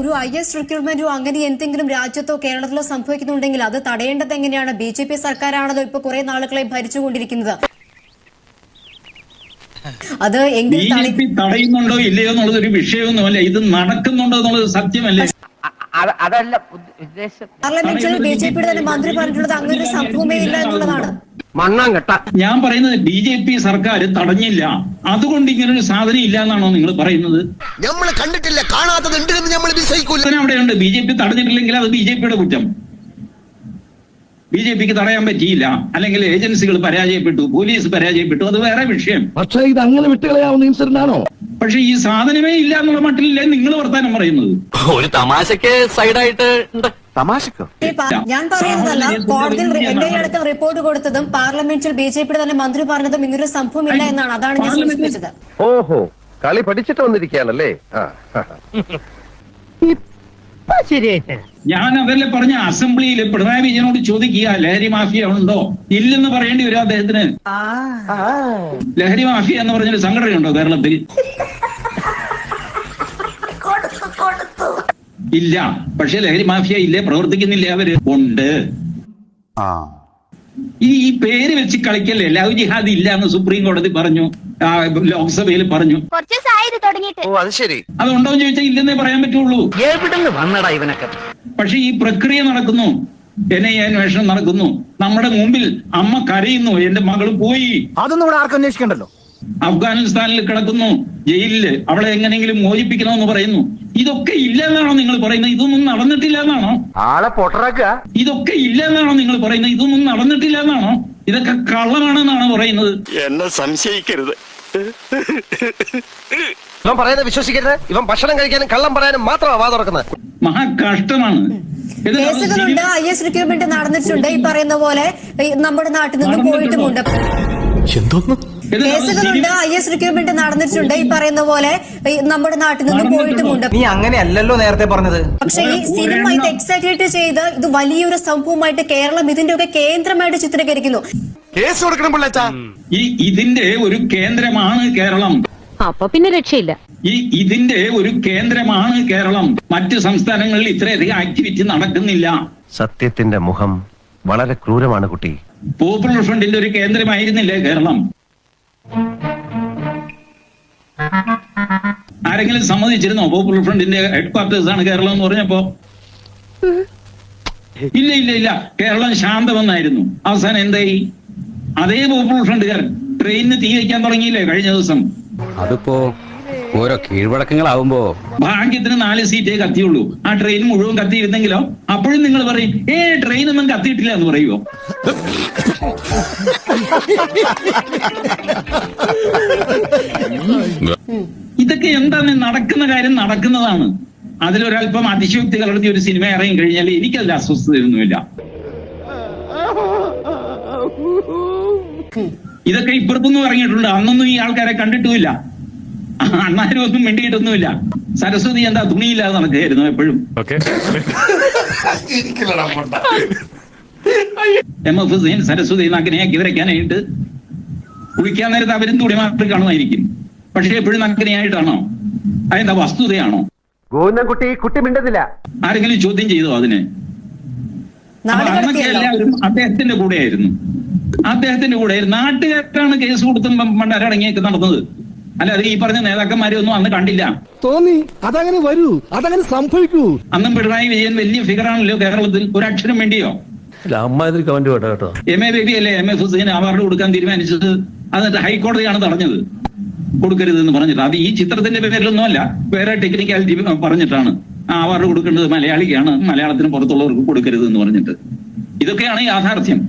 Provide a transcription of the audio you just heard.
ഒരു I S റിക്രൂട്ട്മെന്റോ അങ്ങനെ എന്തെങ്കിലും രാജ്യത്തോ കേരളത്തിലോ സംഭവിക്കുന്നുണ്ടെങ്കിൽ അത് തടയേണ്ടത് എങ്ങനെയാണ്? ബി ജെ പി സർക്കാരാണല്ലോ ഇപ്പൊ കുറെ നാളുകളെ ഭരിച്ചുകൊണ്ടിരിക്കുന്നത്. അത് എങ്കിൽ തടയുന്നുണ്ടോ ഇല്ലയോ എന്നുള്ളത് ഒരു വിഷയമൊന്നുമല്ല. ഇത് നടക്കുന്നുണ്ടോ എന്നുള്ളത് സത്യമല്ലേ? അതല്ല പാർലമെന്റിൽ ബി ജെ പിയുടെ തന്നെ മന്ത്രി പറഞ്ഞിട്ടുള്ളത് അങ്ങനെ ഒരു സംഭവമേ ഇല്ല എന്നുള്ളതാണ്. മണ്ണാൻ കെട്ട ഞാൻ പറയുന്നത് ബി ജെ പി സർക്കാർ തടഞ്ഞില്ല. അതുകൊണ്ട് ഇങ്ങനൊരു സാധനം ഇല്ല എന്നാണോ നിങ്ങൾ പറയുന്നത്? നമ്മൾ കണ്ടിട്ടില്ല കാണാത്തത് ഉണ്ടെന്ന് നമ്മൾ അവിടെയുണ്ട് ബി ജെ പി തടഞ്ഞിട്ടില്ലെങ്കിൽ അത് ബി ജെ പിയുടെ കുറ്റം. ബി ജെ പിക്ക് തടയാൻ പറ്റിയില്ല. അല്ലെങ്കിൽ ഏജൻസികൾ പരാജയപ്പെട്ടു പോലീസ് പരാജയപ്പെട്ടു. അത് വേറെ വിഷയം. പക്ഷേ ഇത് അങ്ങനെ വിട്ടുകളയാവുന്ന ഇൻസിഡന്റ് ആണോ പക്ഷെ ഈ സാധനമേ ഇല്ല എന്നുള്ള മട്ടിലല്ലേ നിങ്ങൾ വർത്താനം പറയുന്നത്? ഒരു തമാശക്ക് സൈഡായിട്ട് ഉണ്ട്. തമാശക്കോ? ഞാൻ പറയുന്നതല്ല കോടതിയിൽ എന്റെ റിപ്പോർട്ട് കൊടുത്തതും പാർലമെന്റിൽ ബി ജെ പിയുടെ തന്നെ മന്ത്രി പറഞ്ഞതും ഇങ്ങനൊരു സംഭവം ഇല്ല എന്നാണ്. അതാണ് ഞാൻ സൂചിപ്പിച്ചത് ഓഹോ കളി പഠിച്ചിട്ട് വന്നിരിക്കുകയാണല്ലേ? ഞാൻ അതല്ലേ പറഞ്ഞ അസംബ്ലിയിൽ പിണറായി വിജയനോട് ചോദിക്കുക ലഹരി മാഫിയ ഉണ്ടോ? ഇല്ലെന്ന് പറയേണ്ടി വരും അദ്ദേഹത്തിന്. ലഹരി മാഫിയ എന്ന് പറഞ്ഞൊരു സംഘടനയുണ്ടോ കേരളത്തിൽ? ഇല്ല. പക്ഷെ ലഹരി മാഫിയ ഇല്ലേ? പ്രവർത്തിക്കുന്നില്ല അവർ. ഉണ്ട്. ഈ ഈ പേര് വെച്ച് കളിക്കല്ലേ? ലവ് ജിഹാദ് ഇല്ല എന്ന് സുപ്രീം കോടതി പറഞ്ഞു. ലോക്സഭയിൽ പറഞ്ഞു. കുറച്ച് ദിവസമായി ഇത് ഓ അത് ശരി. അതുണ്ടോ എന്ന് ചോദിച്ചാൽ ഇല്ലെന്നേ പറയാൻ പറ്റുള്ളൂ. വന്നടാ ഇവനൊക്കെ? പക്ഷെ ഈ പ്രക്രിയ നടക്കുന്നു. എൻ ഐ അന്വേഷണം നടക്കുന്നു. നമ്മുടെ മുമ്പിൽ അമ്മ കരയുന്നു. എന്റെ മകൾ പോയി. അതൊന്നും ഇവിടെ ആർക്കും അന്വേഷിക്കണ്ടല്ലോ. അഫ്ഗാനിസ്ഥാനിൽ കിടക്കുന്നു ജയിലിൽ. അവളെ എങ്ങനെയെങ്കിലും മോചിപ്പിക്കണമെന്ന് പറയുന്നു. ഇതൊക്കെ ഇല്ല എന്നാണോ നിങ്ങൾ പറയുന്നത്? ഇതൊന്നും നടന്നിട്ടില്ല എന്നാണോ ആളെ പൊട്ടറാക്കുക. ഇതൊക്കെ ഇല്ല എന്നാണോ നിങ്ങൾ പറയുന്നത്? ഇതൊന്നും നടന്നിട്ടില്ല എന്നാണോ ഇതൊക്കെ കള്ളമാണെന്നാണോ പറയുന്നത്? എന്നെ സംശയിക്കരുത്. ഇവൻ പറയുന്നത് വിശ്വസിക്കരുത്. ഇവൻ ഭക്ഷണം കഴിക്കാനും കള്ളം പറയാനും മാത്രമാണ് വാ തുറക്കുന്നത് മഹാകഷ്ടമാണ്. ഇത് നമ്മൾ കേസുകളുണ്ട്. ഐ എസ് റിക്രൂട്ട്മെന്റ് നടന്നിട്ടുണ്ട്. ഈ പറയുന്ന പോലെ നമ്മുടെ നാട്ടിൽ നിന്ന്? പോയിട്ടുമുണ്ട്. നമ്മൾ കേസുകളുണ്ട്. ഐ എസ് റിക്രൂട്ട്മെന്റ് നടന്നിട്ടുണ്ട്. ഈ പറയുന്ന പോലെ നമ്മുടെ നാട്ടിൽ നിന്ന്? പോയിട്ടുമുണ്ട്. നീ അങ്ങനെയല്ലല്ലോ നേരത്തെ പറഞ്ഞത്. പക്ഷെ ഈ സിനിമ ഇത് എക്സൈറ്റേറ്റ് ചെയ്ത് ഇത് വലിയൊരു സംഭവമായിട്ട് കേരളം ഇതിന്റെ ഒക്കെ കേന്ദ്രമായിട്ട് ചിത്രീകരിക്കുന്നു. കേസ് കൊടുക്കണം പിള്ളച്ചാ ഈ ഇതിന്റെ ഒരു കേന്ദ്രമാണ് കേരളം. അപ്പൊ പിന്നെ രക്ഷയില്ല. ഈ ഇതിന്റെ ഒരു കേന്ദ്രമാണ് കേരളം. മറ്റു സംസ്ഥാനങ്ങളിൽ ഇത്രയധികം ആക്ടിവിറ്റി നടക്കുന്നില്ല. സത്യത്തിന്റെ മുഖം വളരെ ക്രൂരമാണ് കുട്ടി. പോപ്പുലർ ഫ്രണ്ടിന്റെ ഒരു കേന്ദ്രമായിരുന്നില്ലേ കേരളം? ആരെങ്കിലും സമ്മതിച്ചിരുന്നോ? പോപ്പുലർ ഫ്രണ്ടിന്റെ ഹെഡ് ക്വാർട്ടേഴ്സ് ആണ് കേരളം എന്ന് പറഞ്ഞപ്പോ? ഇല്ല ഇല്ല ഇല്ല. കേരളം ശാന്തമെന്നായിരുന്നു. അവസാനം എന്തായി? അതേ പോപ്പുലർ ഫ്രണ്ടുകാരൻ ട്രെയിനിന് തീ വയ്ക്കാൻ തുടങ്ങിയില്ലേ കഴിഞ്ഞ ദിവസം? അതിപ്പോ ഓരോ കീഴ്വഴക്കങ്ങളാവുമ്പോ ഭാഗ്യത്തിന് നാല് സീറ്റേ കത്തിയുള്ളൂ. ആ ട്രെയിൻ മുഴുവൻ കത്തിയിരുന്നെങ്കിലോ? അപ്പോഴും നിങ്ങൾ പറയും ഏ ട്രെയിൻ ഒന്നും കത്തിയിട്ടില്ല എന്ന് പറയുമോ ഇതൊക്കെ എന്താണ്? നടക്കുന്ന കാര്യം നടക്കുന്നതാണ്. അതിലൊരല്പം അതിശയോക്തി കലർത്തിയ ഒരു സിനിമ ഇറങ്ങി കഴിഞ്ഞാൽ എനിക്കതിൽ അസ്വസ്ഥതയൊന്നുമില്ല ഇതൊക്കെ ഇപ്പുറത്തൊന്നും ഇറങ്ങിയിട്ടുണ്ട്. അന്നൊന്നും ഈ ആൾക്കാരെ കണ്ടിട്ടുമില്ല. അണ്ണാരും ഒന്നും മിണ്ടിയിട്ടൊന്നുമില്ല. സരസ്വതി എന്താ തുണിയില്ലാതെ നടക്കുകയായിരുന്നു എപ്പോഴും. എം എഫ് ഹുസൈൻ സരസ്വതി നഗ്നയാക്കി വരയ്ക്കാനായിട്ട് കുളിക്കാൻ നേരത്ത് അവരും തുണി മാത്രം കാണുമായിരിക്കും. പക്ഷെ എപ്പോഴും നഗ്നയായിട്ടാണോ അതെന്താ വസ്തുതയാണോ? ഗോവിന്ദൻകുട്ടി കുട്ടി മിണ്ടതില്ല ആരെങ്കിലും ചോദ്യം ചെയ്തോ അതിനെ? അന്നൊക്കെ എല്ലാവരും അദ്ദേഹത്തിന്റെ കൂടെയായിരുന്നു. അദ്ദേഹത്തിന്റെ കൂടെ നാട്ടുകാരാണ് കേസ് കൊടുത്തും മണ്ടാരടങ്ങിയൊക്കെ നടന്നത്. അല്ലാതെ ഈ പറഞ്ഞ നേതാക്കന്മാരെ ഒന്നും അന്ന് കണ്ടില്ല. തോന്നി അതങ്ങനെ വരൂ അതങ്ങനെ സംഭവിക്കൂ. അന്നും പിണറായി വിജയൻ വലിയ ഫിഗറാണല്ലോ കേരളത്തിൽ ഒരു അക്ഷരം വേണ്ടിയോ അമ്മാതിരി കമന്റ് കേട്ടോ കേട്ടോ. എം എ ബേബി അല്ലേ എം എ ഹുസൈൻ അവാർഡ് കൊടുക്കാൻ തീരുമാനിച്ചത്? എന്നിട്ട് ഹൈക്കോടതിയാണ് തടഞ്ഞത്? കൊടുക്കരുത് എന്ന് പറഞ്ഞിട്ട്. അത് ഈ ചിത്രത്തിന്റെ പേരിലൊന്നും അല്ല വേറെ ടെക്നിക്കാലിറ്റി പറഞ്ഞിട്ടാണ്. ആ അവാർഡ് കൊടുക്കേണ്ടത് മലയാളിക്കാണ് മലയാളത്തിന് പുറത്തുള്ളവർക്ക് കൊടുക്കരുത് എന്ന് പറഞ്ഞിട്ട്. ഇതൊക്കെയാണ് യാഥാർത്ഥ്യം.